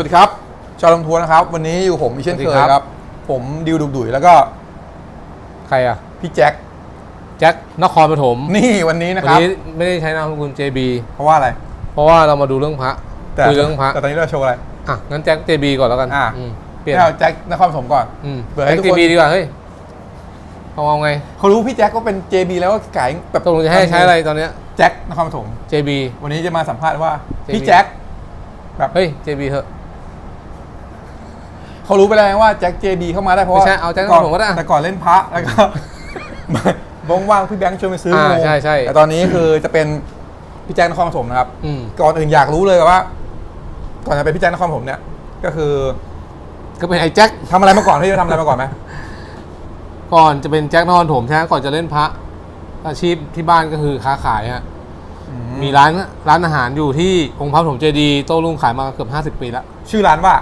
วัสดีครับ ชาวลงทัวร์นะครับ วันนี้อยู่ผมอีกเช่นสวัสดีเคยครับครับ ผมดิวดุกดุยแล้วก็ ใครอะ พี่แจ็คแจ็คนครปฐมนี่วันนี้นะวันครับ นี้ไม่ได้ใช้นามสกุล JB เพราะว่าอะไรเพราะว่าเรามาดูเรื่องพระแต่คุยเรื่องพระแต่ตอนนี้เราโชว์อะไร อะงั้นแจ็ค JB ก่อนแล้วกันอะ มเปลี่ยนให้เอาแจ็คนครปฐมก่อน อืมเผื่อให้แจ็ค ทุกคน JB ดีกว่าเฮ้ยเอาเอาไงเขารู้พี่แจ็คก็เป็น JB แล้วก็ขายแบบตกลงจะให้ใช้อะไรตอนเนี้ย แจ็คนครปฐม JB วันนี้จะมาสัมภาษณ์ว่า JB พี่แจ็คแบบเฮ้ย JB เถอะ เขารู้ไปแล้วว่าแจ็ค JB เข้ามาได้เพราะว่าไม่ใช่เอาแจ็คนครปฐมก็ได้ แต่ก่อนเล่นพระแล้วก็ ว่างๆพี่แบงค์ชวนไปซื้ออ่างูใช่ใช่ แต่ตอนนี้คือจะเป็นพี่แจ็คนครปฐมนะครับ อืมก่อนอื่นอยากรู้เลยว่า ก่อนจะเป็นพี่แจ็คนครปฐมเนี่ย ก็คือก็เป็นไอ้แจ็คทำอะไรมาก่อนพี่จะทำอะไรมาก่อนไหมก่อนจะเป็นแจ็คนครปฐมใช่ไหมก่อนจะเล่นพระ อาชีพที่บ้านก็คือค้าขายฮะมีร้านร้านอาหารอยู่ที่องค์พระปฐมเจดีย์โต้รุ่งขายมาเกือบ50 ปีแล้วชื่อร้านว่า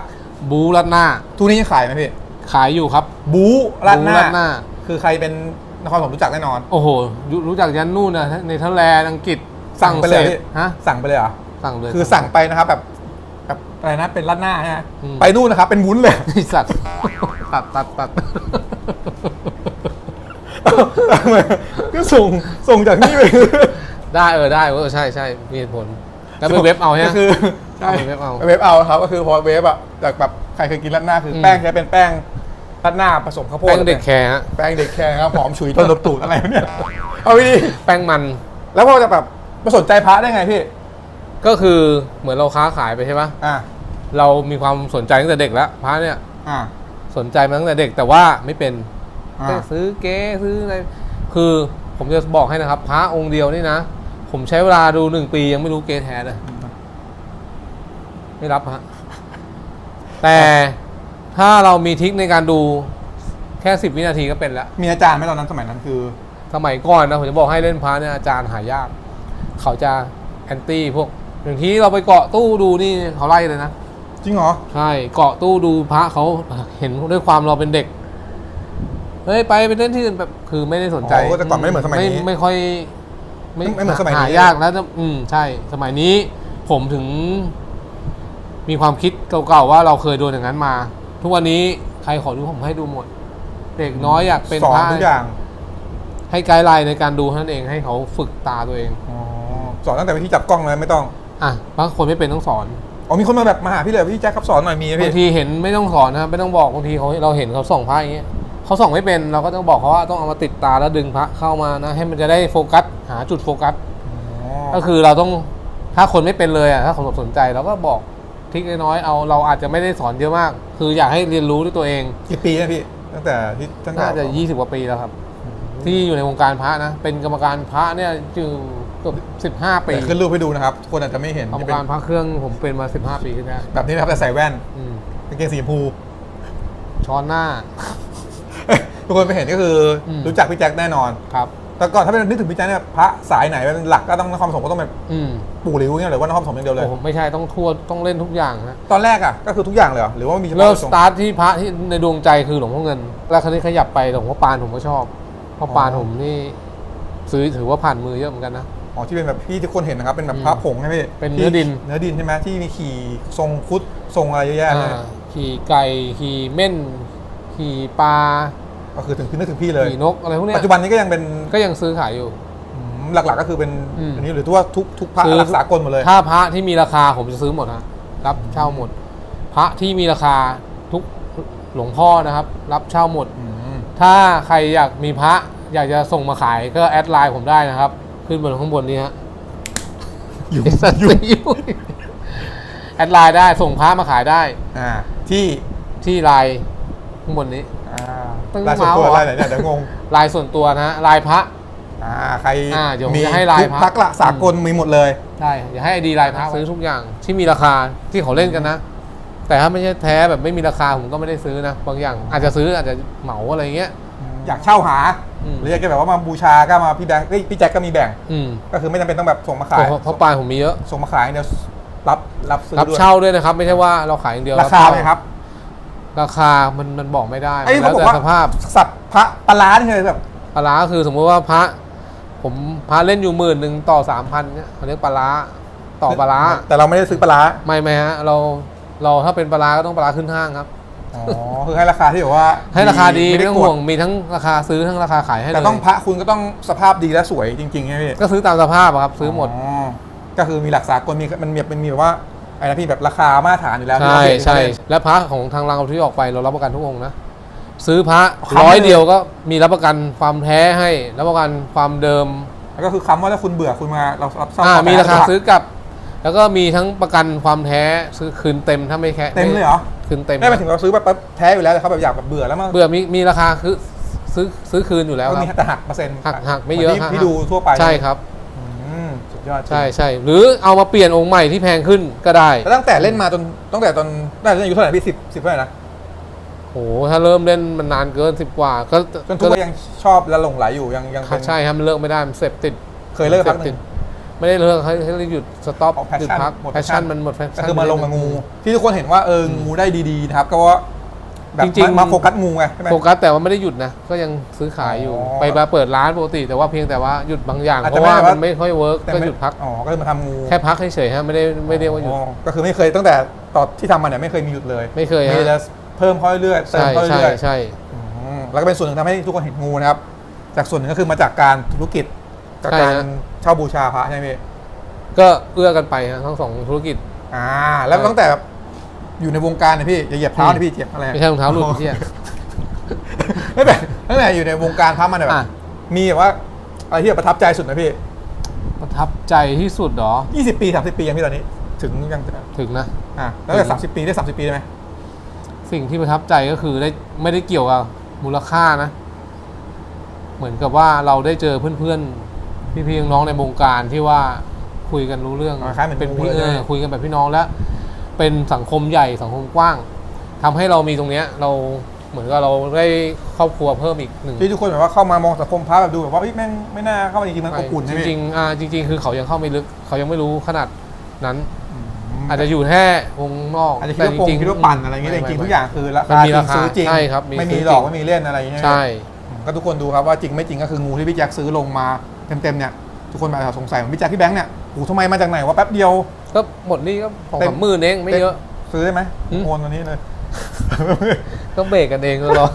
บูรัดหน้า ทุกนี้ยังขายไหมพี่ขายอยู่ครับบูราดหน้า บูราดหน้า คือใครเป็นนครปฐมรู้จักแน่นอน โอ้โหรู้รู้จักยันนู่นนะในเทอร์แลนด์อังกฤษสั่งไปเลยฝรั่ศพี่สฮะสั่งไปเลยเหรอสั่งเลยคือสั่งไปนะครับแบบแบบอะไรนะเป็นราดหน้าใช่ไหมอืมไปไปนู่นนะครับเป็นวุ้นเลยไอสัตว์ตัดตัดตัดก็ส่งส่งจากนี่ไปได้เออได้เออใช่ใช่มีเหตุผล แล้วไปเว็บเอาใช่ไหมก็คือใช่เอาไปเว็บเอาไปเว็บเอาครับก็คือพอเว็บอะจากแบบใครเคยกินราดหน้าคืออมแป้งใช้เป็นแป้งราดหน้าผสมข้าวโพดแป้งเด็กแคร์ฮะแป้งเด็กแคร์ครับหอมฉุยต้นลบตูดอะไรวะเนี่ยเอาไปดิแป้งมัน แล้วพอจะแบบมาสนใจพระได้ไงพี่ก็คือเหมือนเราค้าขายไปใช่ปะอ่าเรามีความสนใจตั้งแต่เด็กแล้วพระเนี่ยอ่าสนใจมาตั้งแต่เด็กแต่ว่าไม่เป็นอ่าไปซื้อเก๊ซื้ออะไรคือผมจะบอกให้นะครับ พระองค์เดียวนี่นะ ผมใช้เวลาดูหนึ่งปียังไม่รู้เก๊แท้เลย ไม่รับฮะ แต่ถ้าเรามีทริคในการดูแค่สิบวินาทีก็เป็นแล้วมีอาจารย์ไหมตอนนั้นสมัยนั้นคือ สมัยก่อนนะผมจะบอกให้เล่นพระเนี่ยอาจารย์หายาก เขาจะแอนตี้พวกอย่างที่เราไปเกาะตู้ดูนี่เขาไล่เลยนะ จริงเหรอ ใช่เกาะตู้ดูพระเขาเห็นด้วยความเราเป็นเด็กเฮ้ยไปไปเล่นที่อื่นแบบคือไม่ได้สนใจอ๋อแต่ก่อนไม่ได้เหมือนสมัยนี้ไไม่ค่อย ไม่ไม่เหมือนสมัยนี้ หายากแล้วจะอืมใช่ สมัยนี้ผมถึง มีความคิดเก่าๆว่าเราเคยโดนอย่างนั้นมา ทุกวันนี้ใครขอดูผมให้ดูหมด เด็กน้อยอยากเป็นสอนพระทุกอย่างให้ไกด์ไลน์ในการดูเท่านั้นเองให้เขาฝึกตาตัวเอง อ๋อสอนตั้งแต่วิธีจับกล้องเลยไม่ต้องอะบางคนไม่เป็นต้องสอนอ๋อมีคนมาแบบมาหาพี่เลยพี่แจ็คครับสอนหน่อยมีไหมบางพี่ทีเห็นไม่ต้องสอนนะครับไม่ต้องบอกบางทีเขาเราเห็นเขาส่องพระอย่างเงี้ย เขาส่องไม่เป็นเราก็ต้องบอกเขาว่าต้องเอามาติดตาแล้วดึงพระเข้ามานะ ให้มันจะได้โฟกัสหาจุดโฟกัสอ๋อก็คือเราต้องถ้าคนไม่เป็นเลยอะถ้าคนสนใจเราก็บอกทริกน้อยๆเอาเราอาจจะไม่ได้สอนเยอะมาก คืออยากให้เรียนรู้ด้วยตัวเองกี่ปีนะพี่ตั้งแต่ที่ตั้งแต่น่าจะ20กว่าปีแล้วครับ ที่อยู่ในวงการพระนะ เป็นกรรมการพระเนี่ยอยู่เกือบ15ปีเดี๋ยวขึ้นรูปให้ดูนะครับทุกคนอาจจะไม่เห็นกรรมจะเป็นการพระเครื่องผมเป็นมา15ปีขึ้นแล้วแบบนี้นะครับแต่ใส่แว่นอืมกางเกงสีชมพูช้อนหน้า ทุกคนไปเห็นก็คืออม รู้จักพี่แจ็คแน่นอน ครับ แต่ก่อนถ้าเป็นนึกถึงพี่แจ็คเนี่ยพระสายไหนเป็นหลักก็ต้องนครปฐมก็ต้องแบบอืมปู่หลิวเนี่ยหรือว่านครปฐมอย่างเดียวเลย โอ้โหไม่ใช่ต้องทั่วต้องเล่นทุกอย่างนะตอนแรกอะก็คือทุกอย่างเลยเหรอหรือว่ามีเฉพาะเริ่มส่สงตาร์ทที่พระที่ในดวงใจคือหลวงพ่อเงิน แล้วคราวนี้ขยับไปหลวงพ่อปานผมก็ชอบเพราะปานผมนี่ ซื้อถือว่าผ่านมือเยอะเหมือนกันนะ อ๋อที่เป็นแบบพี่ที่คนเห็นนะครับเป็นแบบพระผงใช่ไหมพี่เป็นเนื้อดิน ที่เนื้อดินใช่ไหมที่มีขี่ทรงคุดทรงอะไรเยอะแยะเลย อ่าขี่ไก่ขี่เม่นขี่ปลา ก็คือถึงพี่นึกถึงพี่เลยขี่นกอะไรพวกเนี้ยปัจจุบันนี้ก็ยังเป็นก็ยังซื้อขายอยู่ อืมหลักๆก็คือเป็นอืมอันนี้หรือว่าทุกทุกพระซื้อรักษากลหมดเลย ถ้าพระที่มีราคาผมจะซื้อหมดฮะรับเช่าหมด พระที่มีราคาทุกหลวงพ่อนะครับ รับเช่าหมด อืมถ้าใครอยากมีพระอยากจะส่งมาขายก็แอดไลน์ผมได้นะครับ ขึ้นบนข้างบนนี้ฮะ อยู่ไอ้สัตว์อยู่ยุ่งแอดไลน์ได้ส่งพระมาขายได้ อ่าที่ที่ไลน์ข้างบนนี้ อ่าตึ้งลายส่วนตัวเมาส์อะไรไหนเนี่ยเดี๋ยวงงไลน์ส่วนตัวนะฮะไลน์พระ อ่าใครอ่าเดี๋ยวผมมีจะให้ลายทุกพระพักละสากลมีหมดเลย ได้อย่าให้ไอดีไลน์พระซื้อทุกอย่างที่มีราคาที่เขาเล่นกันนะ แต่ถ้าไม่ใช่แท้แบบไม่มีราคาผมก็ไม่ได้ซื้อนะ บางอย่างอาจจะซื้ออาจจะเหมาอะไรเงี้ย อยากเช่าหาอืม หรืออยากจะแบบว่ามาบูชาก็มาพี่แบงค์เอ้ยพี่แจ็คก็มีแบ่ง อืมก็คือไม่จำเป็นต้องแบบส่งมาเพขายราะเพราะปลายผมมีเยอะ ส่งมาขายเดี๋ยวรับรับซื้อรับด้วยเช่าด้วยนะครับ ไม่ใช่ว่าเราขายอย่างเดียวราคาบไหมครับ ราคามันมันบอกไม่ได้ไอ้ยแล้เขาวบอกแต่ว่าสภาพสัตว์พระปลาร้านี่คือแบบปลาร้าก็คือสมมติว่าพระ ผมพระเล่นอยู่หมื่นหนึ่งต่อสามพันเนี่ยเขาเรียกปลาร้าต่อปลาร้าแต่เราไม่ได้ซื้อปลาร้าไม่ไม่ฮะเราเราถ้าเป็นปลาร้าก็ต้องปลาร้าขึ้นห้างครับ อ๋อคือให้ราคาที่แบบว่าให้ราคาดีไม่ไม่ได้ต้องกห่วดงมีทั้งราคาซื้อทั้งราคาขายให้เลยแต่ต้องพระคุณก็ต้องสภาพดีและสวยจริงๆใช่ไหมพี่ก็ซื้อตามสภาพอะครับ ซื้อหมด ก็คือมีหลักสากลมีมันมีมันมีแบบว่า ไอ้นะพี่แบบราคามาตรฐานอยู่แล้วใช่ที่เราเห็นใช่เล่น และพระของทางเราที่ออกไปเรารับประกันทุกองค์นะ ซื้อพระครับร้อยเดียวก็มีรับประกันความแท้ให้รับประกันความเดิมแล้วก็คือคำว่าถ้าคุณเบื่อคุณมาเรารับซ่อมอ่าต่อไปมีราคาได้ซื้อกลับ แล้วก็มีทั้งประกันความแท้ซื้อคืนเต็มถ้าไม่แค่เต็มเลยเหรอคืนเต็มไม่หมายถึงเราซื้อแบบแท้อยู่แล้วแต่เขาแบบอยากแบบเบื่อแล้วมั้งเบื่อมีมีราคาคือซื้อซื้อคืนอยู่แล้วก็คมีรับ แต่หักเปอร์เซ็นต์หักหักไม่เยอะหนที่หักที่ดูทั่วไป ใช่ครับอืมสุด ยอดจริงใช่ใช่หรือเอามาเปลี่ยนองค์ใหม่ที่แพงขึ้นก็ได้แล้วตั้งแต่เล่นมาจนตั้งแต่ตอนได้เล่นอายุเท่าไหร่พี่สิบสิบเท่าไหร่นะโหถ้าเริ่มเล่นมันนานเกินสิบกว่า ก็จนทุกวันยังชอบและหลงไหลอยู่ยังยังเป็นใช่ครับมันเลิกไม่ได้มันเสพติดเคยเลิกพักหสพตินึ่ดงไม่ได้เลิกให้ให้หยุดสต็อปอ๋อ passion หยุดพักหมดแพช passion ชั่นมันหมดแพชก็ชั่นคือมาลงกับงู ที่ทุกคนเห็นว่าเอองูได้ดีๆนะครับก็ว่า แบบจริงๆ มาโฟกัสงูไงใช่ไหม โฟกัสแต่ว่าไม่ได้หยุดนะ ก็ยังซื้อขายอยู่ อ๋อไปมาเปิดร้านปกติ แต่ว่าเพียงแต่ว่าหยุดบางอย่าง อาจเพจะราะว่าไม่ได้ว่ามันไม่ค่อยเวิร์กแต่ก็ไม่หยุดพัก อ๋อ ก็คือมาทำงูแค่พักเฉยๆฮะไม่ได้ไม่เรียกว่าหยุด อ๋อก็คือไม่เคยตั้งแต่ตอนที่ทำมาเนี่ยไม่เคยมีหยุดเลยไม่เคยฮะ มีแต่เพิ่มเข้าเรื่อยๆเติมใช่เข้าใช่เรื่อยใช่ๆอืมแล้วก็เป็นส่วนหนึ่งทำให้ทุกคนเห็นงูนะครับ จากส่วนหนึ่งก็คือมาจากการธุรกิจจากการเช่าบูชาพระใช่ไหมพี่ก็เอื้อกันไปฮะทั้งสองธุรกิจ อ่า แล้วตั้งแต่แบบ อยู่ในวงการเนี่ยพี่อย่าเหยียบเท้าอืมนะพี่เจ็บอะไรไม่ใช่รองเท้าหลุดที่ไม่เป็นตั้งแต่อยู่ในวงการพระมาเนี่ยแบอะบมีแบบว่าอะไรที่แบบประทับใจสุดนะพี่ประทับใจที่สุดเหรอ20ปี30ปียังพี่ตอนนี้ ถึงยังถึงนะ อะแล้วแต่30ปีได้30ปีได้ไหมสิ่งที่ประทับใจก็คือได้ไม่ได้เกี่ยวกับมูลค่านะ เหมือนกับว่าเราได้เจอเพื่อนๆ พี่ๆน้องๆในวงการที่ว่าคุยกันรู้เรื่องคล้ายๆเหมือนเป็นงูพี่เลยเอใช่ไหอมคุยกันแบบพี่น้องแล้ว เป็นสังคมใหญ่สังคมกว้างทำให้เรามีตรงเนี้ยเราเหมือนกับเราได้ครอบครัวเพิ่มอีกหนึ่งที่ทุกคนแบบว่าเข้ามามองสังคมพระแบบดูแบบว่าเฮ้ยแม่งไม่น่าเข้ามาจริงๆมันอบอุ่นจใช่ไหมริงๆอ่าจริง ๆ คือเขายังเข้าไม่ลึกเขายังไม่รู้ขนาดนั้นมอาจจะอยู่แค่วงนอกอาจจะคิดว่าโปงคิดว่าปั่นอะไรอย่างเงี้ยแต่จริงๆทุกอย่างคือรามันคามีจริรางคาซื้อจริงใช่ครับมีไม่มีซื้อหลอกจริงไม่มีเล่นอะไรอย่างเงี้ยใช่อืมก็ทุกคนดูครับว่าจริงไม่จริงก็คืองูที่พี่แจ็คซื้อลงมาเต็มๆเนี่ยทุกคนอาจจะสงสัยเหมือนพี่แจ็คพี่แบงค์เนี่ยโอ้โหทำไมมาจากไหนวะแป๊บเดียว ก็หมดนี่ก็สองเต็มสามหมื่นเองไม่เยอะ ซื้อได้ไหมอืม โอนวันนี้เลย ก็เบรกกันเองก็รอ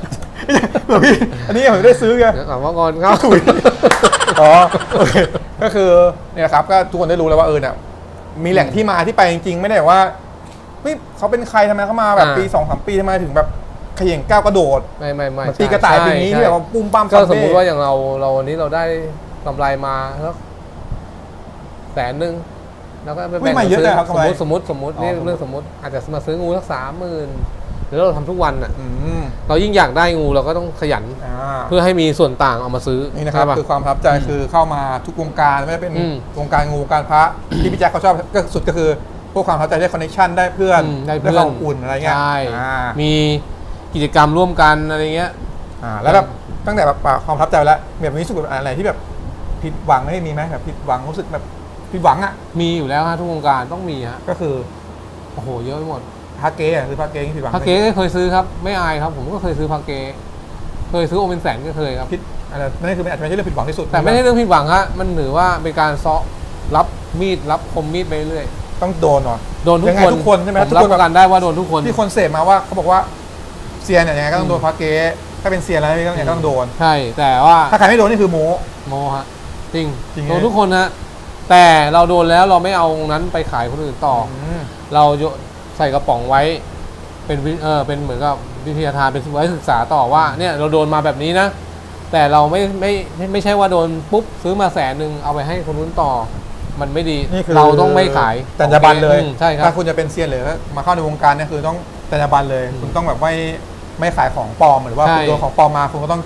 เผื่อพี่อันนี้ผมได้ซื้อไง เดี๋ยวถามว่าก่อนเข้าอ๋อโอเคก็คือเนี่ยครับก็ทุกคนได้รู้แล้วว่าเออเนี่ยมีแหล่งที่มาที่ไปจริงๆ ไม่ได้ว่าเฮ้ยเขาเป็นใครทำไมเขามาแบบอ่า ปีสองสามปีทำไมถึงแบบเขย่งก้าวกระโดดไม่ไม่ไม่เหมือนปีกระต่ายปีนี้ที่แบบว่าปุ้มปั้มก็ซัมเบ้สมมุติว่าอย่างเราเราวันนี้เราได้กำไรมาแล้วแสนหนึ่ง แล้วก็ไปอุ้ยแบ่งมาเยอะเลยครับสกำมไรมติสมมติสมมติอ๋อนี่เรื่องสมมติอาจจะมาซื้องูสักสามหมื่นหรือเราทำทุกวันอะอืมเรายิ่งอยากได้งูเราก็ต้องขยันอ่าเพื่อให้มีส่วนต่างเอามาซื้อนี่นะครับใช่ปคือความประทับใจคือเข้ามาทุกวงการไม่ว่าเป็นอืมวงการงูวงการพระที่พี่แจ็คเขาชอบก็สุดก็คือพวกความประทับใจได้คอนเนคชั่นได้เพื่อนอืมได้ได้เพื่คอนวามอบอุ่นอะไรเงี้ยใช่อ่ามีกิจกรรมร่วมกันอะไรเงี้ยอ่าแล้วแบบตั้งแต่แบบความประทับใจแล้วแบบนี้รู้สึกแบบอะไรที่แบบผิดหวังไม่มีไหมแบบผิดหวังรู้สึกแบบ ผิดหวังอะ มีอยู่แล้วฮะทุกวงการต้องมีฮะก็คือโอ้โหเยอะไปหมดพาเก้อะคือพาเก้ที่ผิดหวังพาเก๊เคยซื้อครับ ไม่อายครับ ผมก็เคยซื้อพาเก๊เคยซื้อโอเปนแสนก็เคยครับผิดอะไรนั่นคืออาจจะไม่ใช่เรื่องผิดหวังที่สุดแต่ไม่ใช่เรื่องผิดหวังฮะมันถือว่าเป็นการเซาะรับมีดรับคมมีดไปเรื่อยต้องโดนหน่อยโดนทุยักงไงคนทุกคนใช่ไหมผมทุกรับคนประกันได้ว่าโดนทุกคนที่คนเสพมาว่าเขาบอกว่าเซียนเนี่ยยังไงก็ต้องโดนพาเก้ถ้าเป็นเซียนแล้วยังไงก็ต้องโดนใช่แต่ว่าถ้าใครไม่โดนนี่คือโมโมฮะจริงจริงไงโดนทุกคนฮะ แต่เราโดนแล้วเราไม่เอานั้นไปขายคนอื่นต่ออมเราโยใส่กระป๋องไว้ เป็นวิเออเป็นเหมือนกับวิทยาทานเป็นไว้ศึกษาต่อว่า เนี่ยเราโดนมาแบบนี้นะ แต่เราไม่ไม่ไม่ไม่ใช่ว่าโดนปุ๊บซื้อมาแสนหนึ่งเอาไปให้คนนู้นต่อ มันไม่ดีนี่คือเราต้องไม่ขายจรรยาบรรณเลยอืมใช่ครัถ้าบคุณจะเป็นเซียนหรือมาเข้าในวงการเนี่ยคือต้องจรรยาบรรณเลยอืมคุณต้องแบบไม่ไม่ขายของปลอมหรือว่าใช่ คุณโดนของปลอมมาคุณก็ต้อง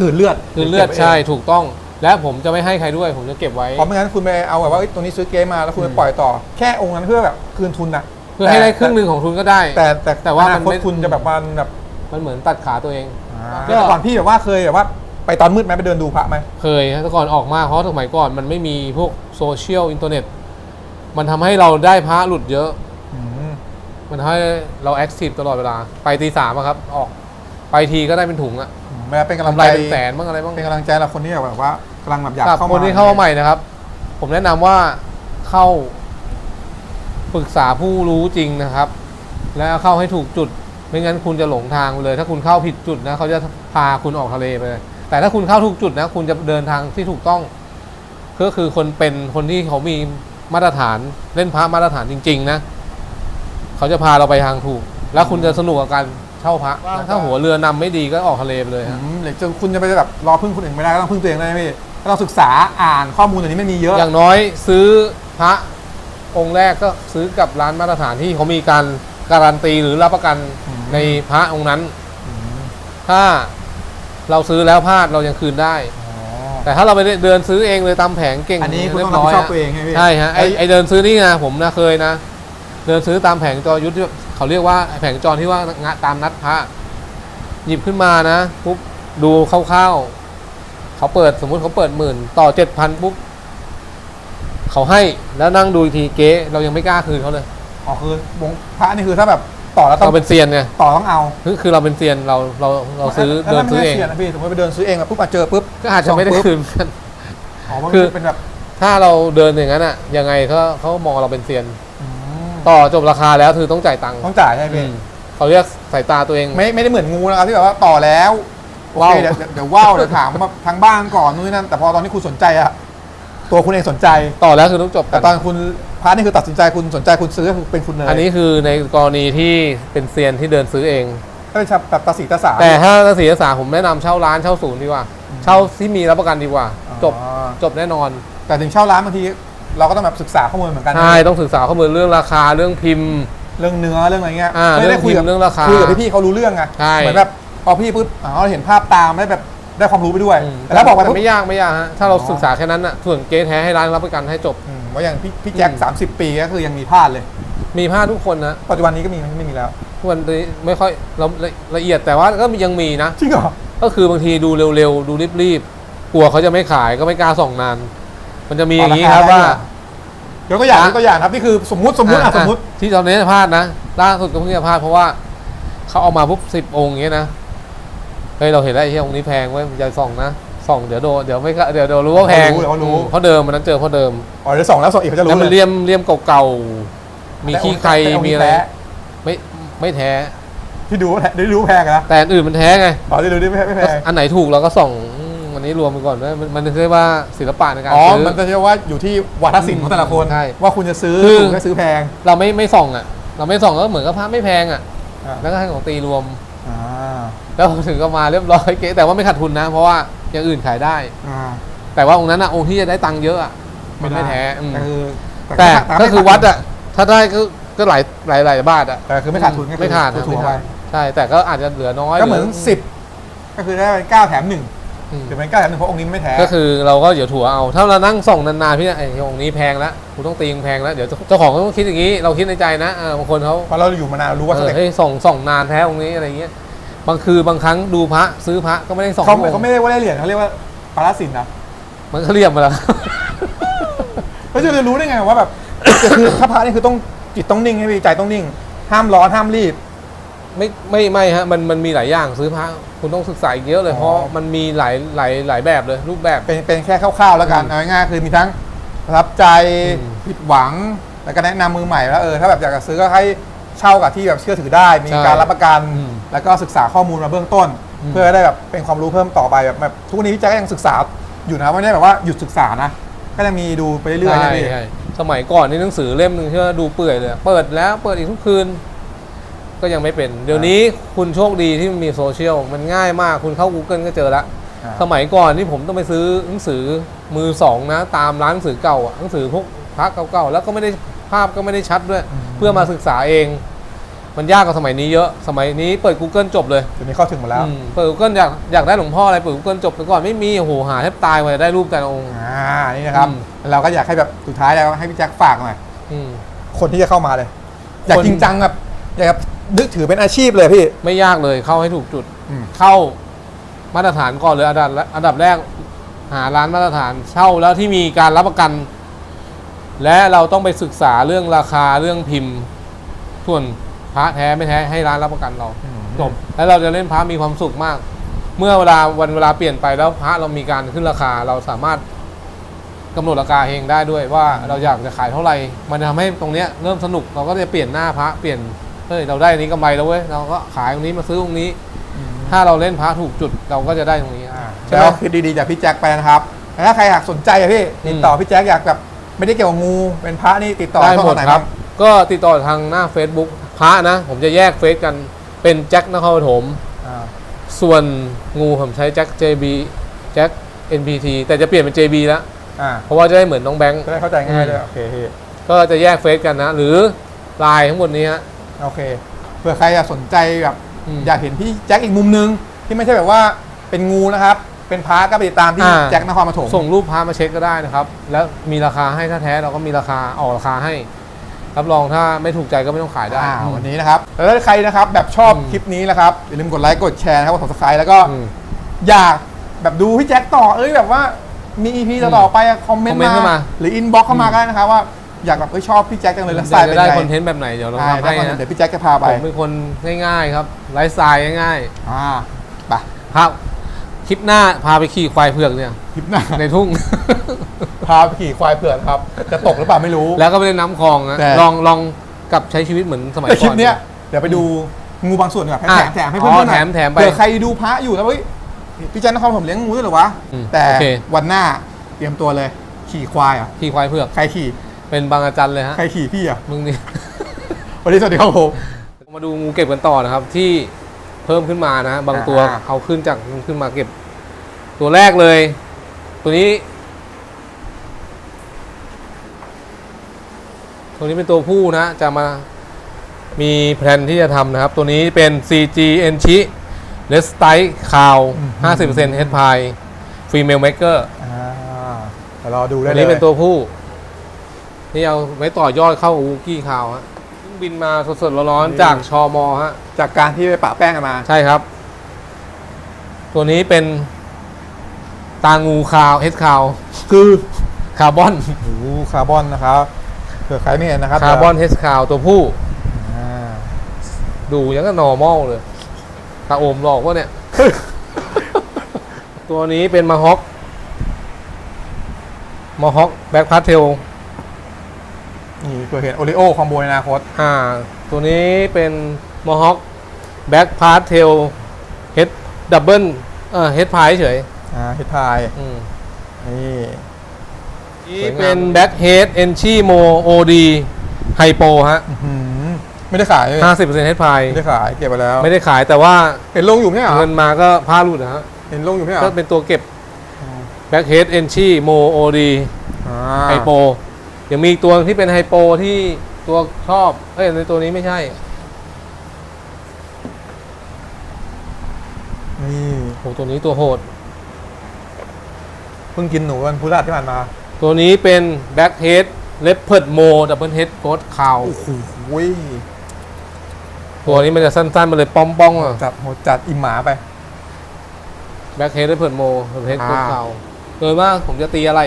กลืนเลือดคือเลือดก็บไว้ใช่งถูกต้อง และผมจะไม่ให้ใครด้วย ผมจะเก็บไว้ เพราะไม่งั้นคุณไปเอาแบบว่าเอ้ยตัวนี้ซื้อเกมมาแล้วคุณไปอืมปล่อยต่อ แค่องค์นั้นเพื่อแบบคืนทุนน่ะเพื่อให้ได้ครึ่งหนึ่งของทุนก็ได้ แต่แต่แต่ว่าอมันคตไม่ คุณจะแบบมันแบบมันเหมือนตัดขาตัวเอง ก็ก็ก่อนพี่แบบว่าเคยแบบว่าไปตอนมืดไหมไปเดินดูพระไหมเคยฮะแต่ก่อนออกมาเพราะสมัยก่อนมันไม่มีพวกโซเชียลอินเทอร์เน็ตมันทำให้เราได้พระหลุดเยอะ อืมมันทำให้เราแอคทีฟตลอดเวลา ไปตีสามอะครับ ออก ไปทีก็ได้เป็นถุงอะไม่เป็นกำลังกำไรใจเป็นแสนบ้างอะไรบ้าง เป็นกำลังใจเราคนที่แบบว่า กำลังแบบอยากกับเข้าคนมาที่เข้ามาใหม่นะครับ ผมแนะนำว่าเข้าปรึกษาผู้รู้จริงนะครับ แล้วเข้าให้ถูกจุด ไม่งั้นคุณจะหลงทางไปเลย ถ้าคุณเข้าผิดจุดนะเขาจะพาคุณออกทะเลไปเลยแต่ถ้าคุณเข้าถูกจุดนะ คุณจะเดินทางที่ถูกต้อง ก็คือคนเป็นคนที่เขามีมาตรฐานเล่นพระมาตรฐานจริง ๆ นะเขาจะพาเราไปทางถูก แล้วคุณจะสนุกกับการเช่าพระนะถ้าหัวเรือนำไม่ดีก็ออกทะเลไปเลยอืฮะมหรือจะคุณจะไปแบบรอพึ่งคนอื่นไม่ได้ก็ต้องพึ่งตัวเองได้ไหมพี่ถ้า เราศึกษาอ่านข้อมูลอันนี้ไม่มีเยอะ อย่างน้อยซื้อพระองค์แรกก็ซื้อกับร้านมาตรฐานที่เขามีการการันตีหรือรับประกันอืม ในพระองค์นั้น ถ้าเราซื้อแล้วพลาดเรายังคืนได้ อ๋อ แต่ถ้าเราไปเดินซื้อเองเลยตามแผงเก่งอันนี้คุณเรีต้ยองบรับร้ผิอยดชอบตัวเองใช่ไหมพี่ใช่ฮะไอไอเดินซื้อนี่นะผมนะเคยนะ เดินซื้อตามแผงจอยุทธที่เขาเรียกว่าแผงจรที่ว่างะตามนัดพระหยิบขึ้นมานะปุ๊บดูคร่าวๆ เขาเปิดสมมุติเขาเปิดหมื่นต่อเจ็ดพันปุ๊บเขาให้แล้วนั่งดูอีกทีเก๊เรายังไม่กล้าคืนเขาเลยอ๋อคือวงพระนี่คือถ้าแบบต่อแล้วต้องเราเป็นเซียนไงต่อต้องเอาคือคือเราเป็นเซียนเราเราเราซื้อแล้วเดินไม่ซื้อได้เองเสียนะพี่สมมติไปเดินซื้อเองแบบปุ๊บมาเจอปุ๊บก็อาจจะไม่ได้ส่งปุ๊บคืนกัน อ๋อมันคือ เป็นแบบถ้าเราเดินอย่างนั้นอะยังไงเขาเขามองเราเป็นเซียน อืมต่อจบราคาแล้วคือต้องจ่ายตังค์ต้องจ่ายใช่ไหมอืพี่มเขาเรียกสายตาตัวเองไม่ไม่ได้เหมือนงูนะครับที่แบบว่าต่อแล้ว โอว้าเคว เดี๋ยวเดี๋ยวว่าวเดี๋ยวถามว่าทางบ้านก่อนนู่นนนั่นแต่พอตอนนี้คุณสนใจอะตัวคุณเองสนใจ ต่อแล้วคือต้องจบแต่กันตอนคุณพาร์ทนี่คือตัดสินใจคุณสนใจคุณซื้อก็คือเป็นคุณเลยอันนี้คือในกรณีที่เป็นเซียนที่เดินซื้อเองถ้าเป็นแบบตาสีตาสา แต่ถ้าเสียสาผมแนะนำเช่าร้านเช่าศูนย์ดีกว่า เช่าที่มีรับประกันดีกว่าจบอ๋อจบแน่นอน แต่ถึงเช่าร้านบางทีเราก็ต้องแบบศึกษาข้อมูลเหมือนกันนะใช่ ต้องศึกษาข้อมูลเรื่องราคาเรื่องพิมพ์ เรื่องเนื้อเรื่องอะไรเงี้ยอ่าไม่ได้คุยกับเรื่องพิมพ์เรื่องราคาคุยกับพี่ๆเขารู้เรื่องไงใช่ เหมือนแบบ พอพี่ปุ๊บอ๋อเราเห็นภาพตามได้แบบได้ความรู้ไปด้วยอืมแต่ถ้าบอกไปปุ๊บ ไม่ยากไม่ยากฮะถ้าเราอ๋อ ศึกษาแค่นั้นน่ะส่วนเก๊แท้ให้ร้านรับประกันให้จบ อืมว่าอย่างพี่พี่แจ็คอืมสามสิบปีก็คือยังมีพลาดเลย มีผ้าทุกคนนะปัจจุบันนี้ก็มีไหมไม่มีแล้ว ทุกวันนี้ไม่ค่อยเราละละเอียดแต่ว่าก็ยังมีนะ จริงเหรอ ก็คือบางทีดูเร็วๆ ดูรีบๆ กลัวเขาจะไม่ขายก็ไม่กล้าส่องนาน มันจะมีอย่างนี้ครับว่ายกตัวอย่างยกตัวอย่างครับ นี่คือสมมุติสมมุติอะสมมุติที่ตอนนี้พลาดนะล่าสุดก็เพิ่งจะพลาดเพราะว่าเขาเอามาปุ๊บสิบองค์อย่างเงี้ยนะเฮ้ยเราเห็นแล้วไอ้ที่องค์นี้แพงเว้ยอย่าส่องนะส่องเดี๋ยวโดนเดี๋ยวไม่กล้าเดี๋ยวเดี๋ยวรู้ว่าแพงเขารู้เดี๋ยวเขารู้อืมเพราะเดิมมันนั้นเจอเพราะเดิมอ๋อเดี๋ยวสองแล้วสองอีกเขาจะแล้วรู้มันเลยเลี่ยมเลี่ยมเก่าๆมีขี้ใครแต่องค์มีนี้อะไรแท้ไม่ไม่แท้ ที่ดูว่าแท้ได้รู้แพงอะนะแต่อันอื่นมันแท้ไง อ๋อที่ดูได้ไม่แพงไม่แพงอันไหนถูกเราก็ส่องอืมวันนี้รวมไปก่อนว่ามันมันเรียกว่าศิลปะในการอ๋อ ซื้อ มันจะเรียกว่าอยู่ที่วัฒนศิลป์ของแต่ละคน ใช่ว่าคุณจะซื้อคือถูกก็ซื้อแพง เราไม่ไม่ส่องอะ เราไม่ส่องก็เหมือนกับพระไม่แพงอะอ่า แล้วก็ให้ของตีรวม อ่าแล้วถึงก็มาเรียบร้อยเก๊แต่ว่าไม่ขาดทุนนะ เพราะว่าอย่างอื่นขายได้ อ่าแต่ว่าองค์นั้นอะองค์ที่จะได้ตังค์เยอะอะมันไม่แท้อืมแต่คือแต่ไม่ก็คือวัดอะถ้าได้ก็ก็หลายหลายหลายบาทอะแต่คือไม่ขาดทุนก็คือไม่ขาดถูกไม่ๆไปขาดใช่ แต่ก็อาจจะเหลือน้อยก็เหมือนรื สิบก็คือได้เป็นเก้าแถมหนึ่ง อืมหรือเป็นเก้าแถมหนึ่งเพราะองค์นี้มันไม่แท้ก็คือเราก็เดี๋ยวถั่วเอา ถ้าเรานั่งส่องนานๆพี่เนี่ยไอ้องค์นี้แพงแล้วกูต้องตีงแพงแล้วเดี๋ยวเจ้าของก็ต้องคิดอย่างนี้ เราคิดในใจนะเออบางคนเขาเพราะเราอยู่มานานเรารู้ว่าเอสอเต็ปเฮ้ยส่องส่องนานแท้องค์นี้อะไรเงี้ยบางคือบางครั้งดูพระซื้อพระก็ไม่ได้ส่องเขาทุกองเขาค์ไม่เรียกว่าได้เหรียญเขาเรียกว่าปาราสินนะมันก็เรียบมาแล้วเขาจะเรียนรู้ได้ไงว่าแบบคือถ้าพระนี่คือต้องจิตต้องนิ่งให้พี่ใจต้องนิ่ง ห้ามร้อนห้ามรีบ ไม่ไม่ไม่ฮะมันมันมีหลายอย่างซื้อพระ คุณต้องศึกษาอีกเยอะเลยอ๋อเพราะมันมีหลายหลายหลายแบบเลยรูปแบบ เป็นเป็นแค่คร่าวๆแล้วกันอืมเอาง่ายๆคือมีทั้งประทับใจอืมผิดหวังแล้วก็แนะนำมือใหม่แล้วเออถ้าแบบอยากจะซื้อก็ให้เช่ากับที่แบบเชื่อถือได้ มีใช่การรับประกันอืมแล้วก็ศึกษาข้อมูลมาเบื้องต้นอืมเพื่อได้แบบเป็นความรู้เพิ่มต่อไปแบบแบบทุกวันนี้พี่แจ๊คก็ยังศึกษาอยู่นะไม่ได้แบบว่าหยุดศึกษานะก็จะมีดูไปเรื่อยๆใช่นะพี่ใช่สมัยก่อนนี่หนังสือเล่มหนึ่งที่ว่าดูเปื่อยเลย เปิดแล้วเปิดอีกทุกคืน ก็ยังไม่เป็น เดี๋ยวนี้คุณโชคดีที่มันมีโซเชียลมันง่ายมากคุณเข้า Google ก็เจอละอ่าสมัยก่อนที่ผมต้องไปซื้อหนังสือมือสองนะ ตามร้านหนังสือเก่าอะหนังสือพวกพระเก่าๆแล้วก็ไม่ได้ภาพก็ไม่ได้ชัดด้วย เพื่อมาศึกษาเอง มันยากกว่าสมัยนี้เยอะสมัยนี้เปิด Google จบเลยเดี๋ยวนี้เข้าถึงหมดแล้วอืมเปิด Google อยากอยากได้หลวงพ่ออะไรเปิด Google จบแต่ก่อนไม่มีโอ้โหหาแทบตายกว่าจะได้รูปแต่ละองค์อ่านี่นะครับอืมเราก็อยากให้แบบสุดท้ายแล้วให้พี่แจ็คฝากหน่อยอืมคนที่จะเข้ามาเลยอยากคนจริงจังแบบ อยากแบบนึกถือเป็นอาชีพเลยพี่ ไม่ยากเลยเข้าให้ถูกจุด อืม เข้ามาตรฐานก่อนเลยอันดับแรกอันดับแรกหาร้านมาตรฐานเช่าแล้วที่มีการรับประกัน และเราต้องไปศึกษาเรื่องราคาเรื่องพิมพ์ส่วนพระแท้ไม่แท้ให้ร้านรับประกันเรา จบแล้วเราจะเล่นพระมีความสุขมาก เมื่อเวลาวันเวลาเปลี่ยนไปแล้วพระเรามีการขึ้นราคา เราสามารถกำหนดราคาเองได้ด้วยว่าเราอยากจะขายเท่าไหร่ มันจะทำให้ตรงเนี้ยเริ่มสนุกเราก็จะเปลี่ยนหน้าพระเปลี่ยน เฮ้ยเราได้อันนี้กำไรแล้วเว้ยเราก็ขายตรงนี้มาซื้อตรงนี้ ถ้าเราเล่นพระถูกจุดเราก็จะได้ตรงนี้อ่าใช่ไหมแล้วคือดีๆจากพี่แจ็คไปนะครับแต่ถ้าใครอยากสนใจอะพี่ติดต่อพี่แจ็คอยากแบบไม่ได้เกี่ยวกับงูเป็นพระนี่ติดต่อได้ช่องหมดไหนครับ้าบงก็ติดต่อทางหน้า Facebook พระนะ ผมจะแยกเฟซกันเป็นแจ็คนครปฐมอ่าส่วนงูผมใช้แจ็ค JB แจ็ค NPT แต่จะเปลี่ยนเป็น JB แล้วอ่าเพราะว่าจะได้เหมือนน้องแบงค์จะได้เข้าใจง่ายด้วยโอเคพี่ก็จะแยกเฟซกันนะ หรือไลน์ทั้งหมดนี้ฮะ โอเคเผื่อใครอยากสนใจแบบอืมอยากเห็นพี่แจ็คอีกมุมนึง ที่ไม่ใช่แบบว่าเป็นงูนะครับ เป็นพระก็ไปติดตามที่อ่า แจ็คนครปฐม ส่งรูปพามาเช็คก็ได้นะครับ แล้วมีราคาให้ถ้าแท้เราก็มีราคาออกราคาให้ รับรองถ้าไม่ถูกใจก็ไม่ต้องขายได้ อ่าอืมวันนี้นะครับแล้วถ้าใครนะครับแบบชอบอืม คลิปนี้นะครับ อย่าลืมกดไลค์กดแชร์นะครับกด subscribe แล้วก็อืม อยากแบบดูพี่แจ็คต่อเอ้ยแบบว่ามี EP ต่อๆไปอะคอมเมนคอมต์เมนต์เข้ามามาหรืออินบ็อกเข้ามาก็ได้นะครับว่า อยากแบบเอ้ยชอบพี่แจ็คจังเลยแล้วสไตล์เป็นจะได้ไงคอนเทนต์แบบไหนเดี๋ยวเราใช่ทำได้ให้คอนเทนต์นะเดี๋ยวพี่แจ็คจะพาไปผมเป็นคนง่ายๆครับไลฟ์สไตล์ง่ายอ่าไปๆครับคลิปหน้าพาไปขี่ควายเผือกเนี่ย คลิปหน้าในทุ่ง พาไปขี่ควายเผือกครับ จะตกหรือเปล่าไม่รู้ แล้วก็ไปเล่นน้ำคลองนะแต่ ลองลองกลับใช้ชีวิตเหมือนสมัยแต่ก่คลิอปนเนี้ยเดี๋ยวไปดูงูบางส่วนก่อนให้อะแถมแถมให้เพื่อนๆหน่อยอ๋อแถมแถมไปเผื่อใครดูพระอยู่แล้วเฮ้ยพี่แจ็คนครผมเลี้ยงงูด้วยเหรอวะอืมแต่โอเค วันหน้าเตรียมตัวเลยขี่ควายอะขี่ควายเผือก ใครขี่ เป็นบางอาจันเลยฮะ ใครขี่พี่อะ มึงนี่ วันนี้สวัสดีครับผม มาดูงูเก็บกันต่อนะครับที่เพิ่มขึ้นมานะบางตัวอ่าเอาขึ้นจากขึ้นมาเก็บ ตัวแรกเลย ตัวนี้ ตัวนี้เป็นตัวผู้นะ จะมามีแพลนที่จะทำนะครับ ตัวนี้เป็น CG e n c h i r e s t i คาว50% Head Pie Female Maker อ่าเดี๋ยวรอดูได้อันเลยนี้เป็นตัวผู้ นี่เอาไว้ต่อยอดเข้าอูกี้คาวฮะเพิ่งบินมาสดๆร้อนๆจากชอมอฮะ จากการที่ไปปะแป้งกันมา ใช่ครับ ตัวนี้เป็น ตางูคาวเฮดคาวคือคาร์บอนโอ้โหคาร์บอนนะครับเผื่อใครไม่เห็นนะครับคาร์บอนเฮดคาวตัวผู้ อ่าดูยังก็ normal เลยตาโอมหลอกว่าเนี่ย ตัวนี้เป็นมาฮอกมาฮอกแบ็คพาร์เทล นี่เผื่อเห็นโอริโอคอมโบในอนาคต อ่า ตัวนี้เป็นมอฮอคแบ็กพาร์ทเทลเฮดดับเบิลเออเฮดพายเฉยอ่าเฮดพายอืมนี่นี่เป็นแบ็กเฮดเอนชีโมโอดีไฮโปฮะอื้อหือไม่ได้ขายเลย50%เฮดพายไม่ได้ขายเก็บไปแล้ว ไม่ได้ขายแต่ว่าเห็นลงอยู่ไหมอะเงินมาก็ผ้าหลุดนะฮะเห็นลงอยู่ไหมอะก็เป็นตัวเก็บแบ็กเฮดเอนชีโมโอดีอ่าไฮโป ยังมีอีกตัวที่เป็นไฮโปที่ตัวชอบ เอ้ยในตัวนี้ไม่ใช่ นี่โหตัวนี้ตัวโหด เพิ่งกินหนูวันพุธราชที่ผ่านมา ตัวนี้เป็นแบ็กเฮดเลปเพิร์ดโมดับเบิลเฮดโกดคาวโอ้โหตัวนี้มันจะสั้นๆมาเลยป้อมๆอะจัดโหดจัดอิ่มหมาไปแบ็กเฮดเลปเพิร์ดโมดับเบิลเฮดโกดอ่าคาวโดยว่าผมจะตีอะไร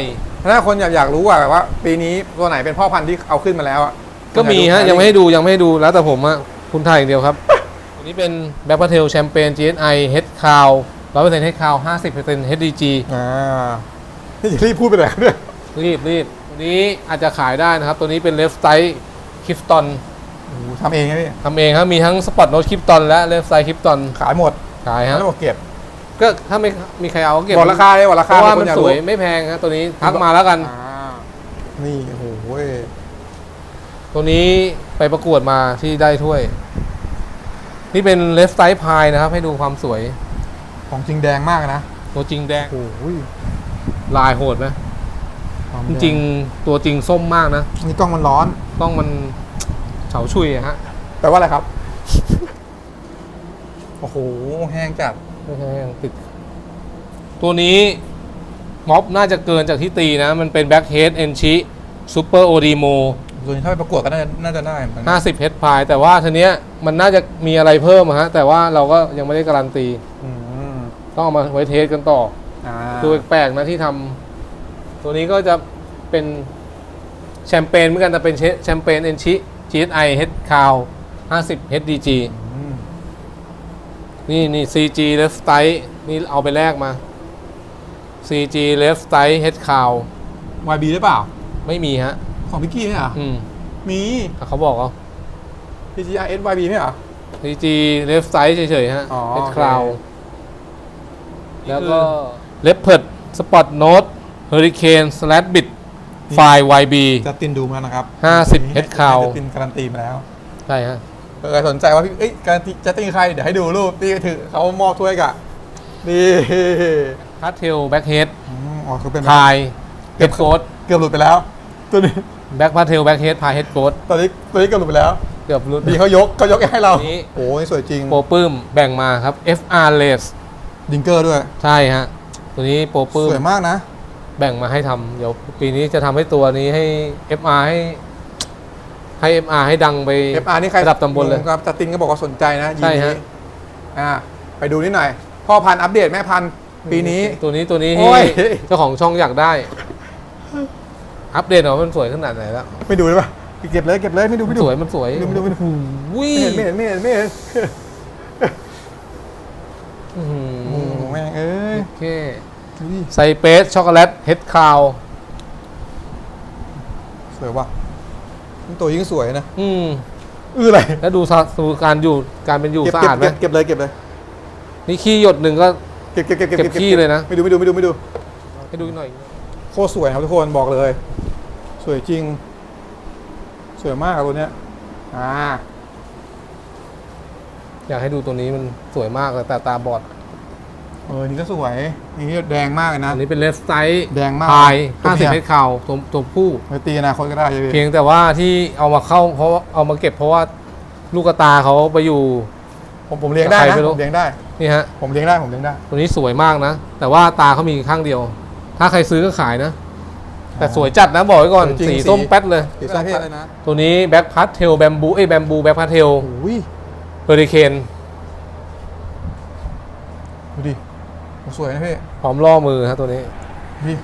ถ้าคนอยากอยากรู้ว่าแบบว่า ปีนี้ตัวไหนเป็นพ่อพันธุ์ที่เอาขึ้นมาแล้วอะก็มีฮะยังไม่ให้ดูยังไม่ให้ดูแล้วแต่ผมอะคุณถ่ายอย่างเดียวครับ ตัวนี้เป็นแบ็กพาเทลแชมเปญ GSI เฮดคาวร้อยเปอร์เซ็นต์เฮดคาวห้าสิบเปอร์เซ็นต์ HDG อ่านี่จะรีบพูดไปเลยเนี่ยรีบรีบตัวนี้อาจจะขายได้นะครับ ตัวนี้เป็นเลฟสไตล์คริฟตอนโอ้โหทำเองไงพี่ทำเองครับมีทั้งสปอตโน t คริฟตอนและเลฟสไตล์คริฟตอนขายหมดขายฮะไม่บอกเก็บ ก็ถ้าไม่มีใครเอาก็เก็บบอกราคาเลยบอกราเพคาราะว่าคมันอยกสรู้วยไม่แพงครับตัวนี้ทักมาแล้วกัน อ่านี่โอ้โหเว้ยตัวนี้ไปประกวดมาที่ได้ถ้วย นี่เป็นเลฟสไตล์พายนะครับ ให้ดูความสวย ของจริงแดงมากนะตัวจริงแดง โอ้โหลายโหดไหมความจแดริงๆตัวจริงส้มมากนะนี่กล้องมันร้อน ต้องมันเฉาชุยอะฮะ แปลว่าอะไรครับ โอ้โห แห้งจัด ไม่ใช่ติด ตัวนี้ม็อบน่าจะเกินจากที่ตีนะ มันเป็นแบ็กเฮดเอนชิซูเปอร์โอดีโมส่วนถ้าไปประกวดก็น่าจะน่าจะได้เหมือนกันนะ50เฮดพายแต่ว่าทีเนี้ยมันน่าจะมีอะไรเพิ่มอะฮะ แต่ว่าเราก็ยังไม่ได้การันตี อืมต้องเอามาไว้เทสกันต่อ อ่าตัวแปลกๆนะที่ทำตัวนี้ก็จะเป็นแชมเปญเหมือนกันแต่เป็นแชมเปญเอนชิ GSI Head Cow 50 HDG อืม นี่นี่ CG Left Style นี่เอาไปแลกมา CG Left Style Head Cow วายบีได้เปล่า ไม่มีฮะ ของพิกกี้เนี่ยเหรออืมมีแต่เขาบอกเอา PGR SYB ไม่เหรอ PG left side เฉยๆฮะ อ๋อเป็นโอเคคราวแล้วก็ leopard spot note hurricane slash bit ไฟล์ YB จัสตินดูมานะครับ50 head count จัสตินการันตีมาแล้ว ใช่ฮะ เออสนใจว่าพี่เอ้ยการันตีจัสตินใคร เดี๋ยวให้ดูรูปที่ถือเขามอบถ้วยกะนี่ Hardtail backhead อืมอ๋อคือเป็นพาย head coat เกือบหลุดไปแล้ว ตัวนี้ back Hardtail backhead พาย head coat ตอนนี้ตัวนี้เกือบหลุดไปแล้ว เกือบรุดดีเขายกเขายกให้เรานี่โอ้ยสวยจริงโปรปื้มแบ่งมาครับ FR less ดิงเกอร์ด้วย ใช่ฮะ ตัวนี้โปรปื้มสวยมากนะ แบ่งมาให้ทำเดี๋ยวปีนี้จะทำให้ตัวนี้ให้ FR ให้ ให้ FR ให้ดังไป FR นี่ใครระดับตำบลเลยครับจัสตินก็บอกว่าสนใจนะยีนใช่ฮะ นี้อ่าไปดูนิดหน่อย พ่อพันธุ์อัปเดตแม่พันธุ์ปีนี้ ตัวนี้ตัวนี้โอ้ที่ย เจ้าของช่องอยากได้ อัปเดตหน่อยว่ามันสวยขนาดไหนแล้วไม่ดูเลยปะเก็บเลยเก็บเลยไม่ดูมัไม่นดู สวยมันสวยไม่ดูไม่ดูไม่ดู วิไม่เห็นไม่เห็นไม่เห็นไม่เห็นอื้อหืโอ้โหอแม่งเอ้ยโอเคดูดิไซเปสช็อกโกแลตเฮดคาว สวยว่ะ มันตัวยิ่งสวยนะ อืมอื้ออะไรแล้วดูสะดูการอยู่การเป็นอยู่เก็บสะเก็อาบดไหมเก็บเก็บเลยเก็บเลยนี่ขี้หยดหนึ่งก็เก็บเก็บเก็บเก็บขี้เลยนะ ไม่ดูไม่ดูไม่ดูไม่ดูให้ดูหน่อย โคตรสวยครับทุกคนบอกเลย สวยจริง สวยมากอะตัวเนี้ยอ่า อยากให้ดูตัวนี้มันสวยมากเลยแต่ตาบอด เออนี่ก็สวย นี่แดงมากเลยนะ อันนี้เป็นเลฟไซส์แดงมากพายตัวเมีย50 เมตรข่าวตัวตัวผู้ไปตีอนาคตก็ได้เลยเพียงแต่ว่าที่เอามาเข้าเพราะเอามาเก็บเพราะว่าลูกกระตาเขาไปอยู่ ผมผมเลี้ยงได้ใครนะไม่รู้ผมเลี้ยงได้นี่ฮะผมเลี้ยงได้ผมเลี้ยงได้ ตัวนี้สวยมากนะ แต่ว่าตาเขามีข้างเดียว ถ้าใครซื้อก็ขายนะ แต่สวยจัดนะบอกไว้ก่อนสวยจริงสีสีส้มแป๊ดเลยสีส้มอะไรนะตัวนี้แบ็คพัทเทลแบมบูเอ้ยแบมบูแบ็คพัทเทลโอ้ยเฮอริเคน ดูดิโอ้ สวยนะพี่พร้อมล่อมือฮะตัวนี้ดูดิ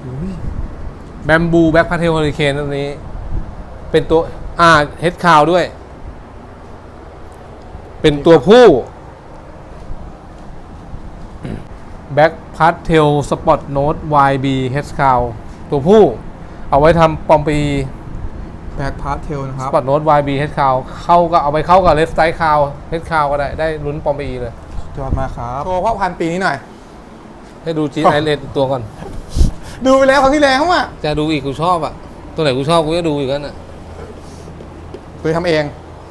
โอ้ยแบมบูแบ็คพัทเทลเฮอริเคนตัวนี้ เป็นตัวอ่าเฮดคาวด้วย เป็นตัวผู้แบ็คพัทเทลสปอตโน e YB เฮดคาวตัวผู้ เอาไว้ทำปอมปีแบ็คพาร์ทเทลนะคสรับปอตโน e YB เฮดคาวเข้าก็เอาไปเข้ากับเลฟไซด์คาวเฮดคาวก็ได้ ได้ลุ้นปอมปีเลยยอดมากครับ โชว์พ่อพันธุ์ปีนี้หน่อย ให้ดูจีนไอเลนตัวก่อน ดูไปแล้วครั้งที่แล้วอะจะดูอีกกูชอบอะ ตัวไหนกูชอบกูจะดูอีกนั่นอะตัวทำเอง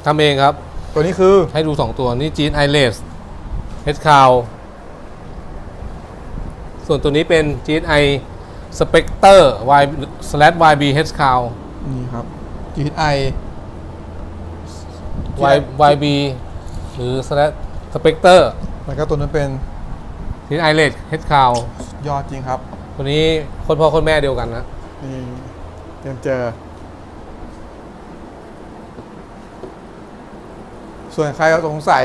ทำเองครับ ตัวนี้คือให้ดู2ตัวนี่จีนไอเลสเฮดคาวส่วนตัวนี้เป็นจีนไอสเปกเตอร์ Y slash YB Head c o w นี่ครับ GTI Y YB หรือ slash Spectre แล้วก็ตัวนั้นเป็นจี นไอเลสเฮดคาวยอดจริงครับตัวนี้คนพ่อคนแม่เดียวกันนะนี่เตรียมเจอ ส่วนใครสงสัย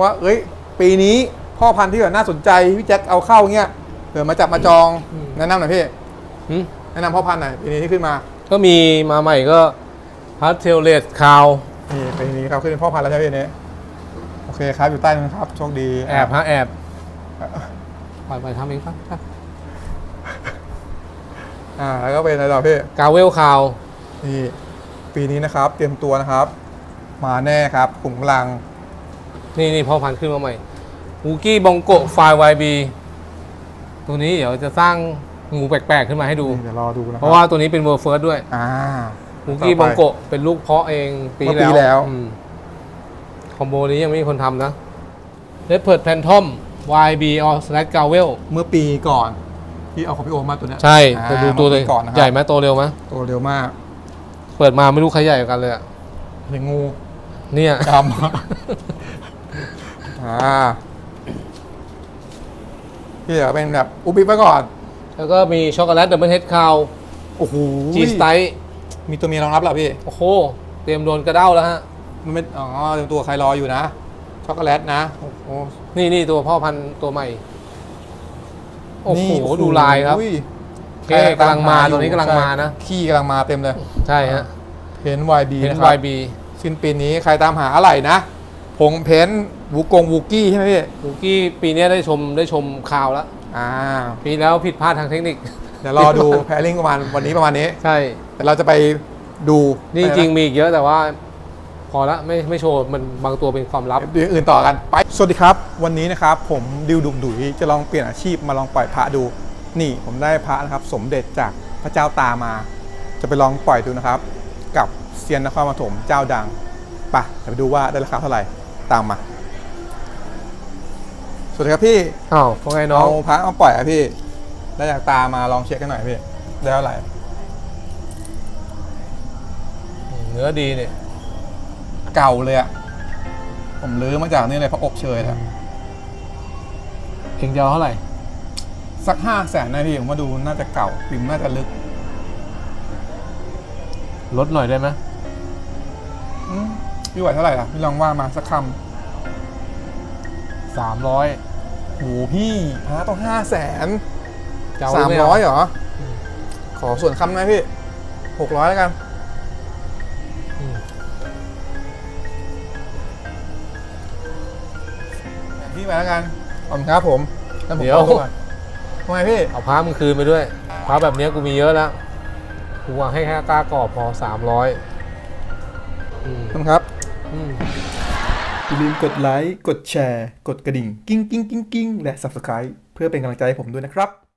ว่า เอ้ย ปีนี้พ่อพันธุ์ที่แบบน่าสนใจ พี่แจ็คเอาเข้าเงี้ยเผื่อมาจับมาจองอืมแนะนำหน่อยพี่หึแนะนำพ่อพันธุ์หน่อยปีนี้ที่ขึ้นมา ก็มีมาใหม่ก็ p a s t e l l e s Cow นี่ปีนี้ครับขึ้นเป็นพ่อพันธุ์แล้วใช่ไหมพี่นี้โอเคครับอยู่ใต้นั้นครับโชคดีแอบฮะแอบ ปล่อยไปทำเองครับอ่าแล้วก็เป็นอะไรต่อพี่กาเวลคาวนี่ปีนี้นะครับเตรียมตัวนะครับ มาแน่ครับกลุ่มกำลัง นี่นี่พ่อพันธุ์ขึ้นมาใหม่ฮูกี้บองโกไฟ YB ตัวนี้เดี๋ยวจะสร้างงูแปลกๆขึ้นมาให้ดู นี่เดี๋ยวรอดูนะคเพบราะว่าตัวนี้เป็นเวอร์เฟิร์สด้วยอ่า ฮูกี้บองโกเป็นลูกเพาะเองปีเมื่อปีแล้วแล้วอืมคอมโบนี้ยังไม่มีคนทำนะเลเพิร์ดแพนทอม YB or slash กาเวลเมื่อปีก่อนที่เอาของพี่โอมมาตัวเนี้ยใช่อ่าจะดูตัวเลยมื่อปีก่อนนะครัใหญ่ไหมโตเร็วไหมตัวเร็วมากเปิดมาไม่รู้ใครใหญ่กว่ากันเลยอะเห็นงูเนี่ย ดำ อ่าที่เหลือเป็นแบบอุบอิบไว้ก่อน แล้วก็มีช็อกโกแลตดับเบิลเฮดคาวโอ้โหจีสไตมีตัวเมียรองรับเหรอพี่ โอ้โห เตรียมโดนกระเด้าแล้วฮะ มันไม่อ๋อเตรียมตัวใครรออยู่นะ ช็อกโกแลตนะโอ้โหนี่นี่ตัวพ่อพันธุ์ตัวใหม่ โอ้โห นี่ดูลายครับ อุ้โอเคกำลังมาตัวนี้กำลังมานะใช่ขี้กำลังมาเต็มเลยใช่ฮะเพนวายบีเป็น นะครับ YB สิ้นปีนี้ใครตามหาอะไรนะ ผงเพ้นท์วูกงวูกี้ใช่ไหมพี่ลูกี้ปีนี้ได้ชมได้ชมข่าวแล้ว อ่า ปีแล้วผิดพลาดทางเทคนิค เดี๋ยวรอดู แพรลิงประมาณวันนี้ประมาณนี้ ใช่ แต่เราจะไปดูนี่จริงๆมีอีกเยอะแต่ว่า พอละไม่ไม่โชว์มันบางตัวเป็นความลับเดี๋ยวอื่นต่อกันไป สวัสดีครับ วันนี้นะครับผมดิวดุกดุยจะลองเปลี่ยนอาชีพมาลองปล่อยพระดู นี่ผมได้พระนะครับ สมเด็จจากพระเจ้าตามา จะไปลองปล่อยดูนะครับ กับเซียนนครปฐมเจ้าดังไปะเดี๋ยวไปดูว่าได้ราคาเท่าไหร่ตามมา สวัสดีครับพี่อ้าวว่าไงน้อเอางพระมาปล่อยอะพี่ได้จากตามาลองเช็คกันหน่อยพี่ได้เท่าไหร่เนื้อดีเนี่ย เก่าเลยอะผมลื้อมาจากนี่เลยพระอบเชยเลยอะเองจะเอาเท่าไหร่ สักห้าแสนนะพี่ผมมาดูน่าจะเก่าปิมน่าจะลึกลดหน่อยได้ไหมอืมพี่ไหวเท่าไหร่ล่ะพี่ลองว่ามาสักคสามร้อยำโหพี่พระต้องห้าแสนจะเอาสามไเร้อยเหรอ ขอส่วนคำไหมพี่หกร้อยแล้วกัน ไปแล้วกันขอบคุณครับผมแล้วผมเดี๋ยว ขอตัวก่อนทำไมพี่ เอาพามึงคืนไปด้วยพาแบบเนี้ยกูมีเยอะแล้วกูวางให้แค่กล้ากรอบพอสามร้อยอืมขอบคุณครับ อืม อย่าลืมกดไลค์ กดแชร์ กดกระดิ่ง กิ้งกิ้งกิ้งกิ้งและ Subscribe เพื่อเป็นกำลังใจให้ผมด้วยนะครับ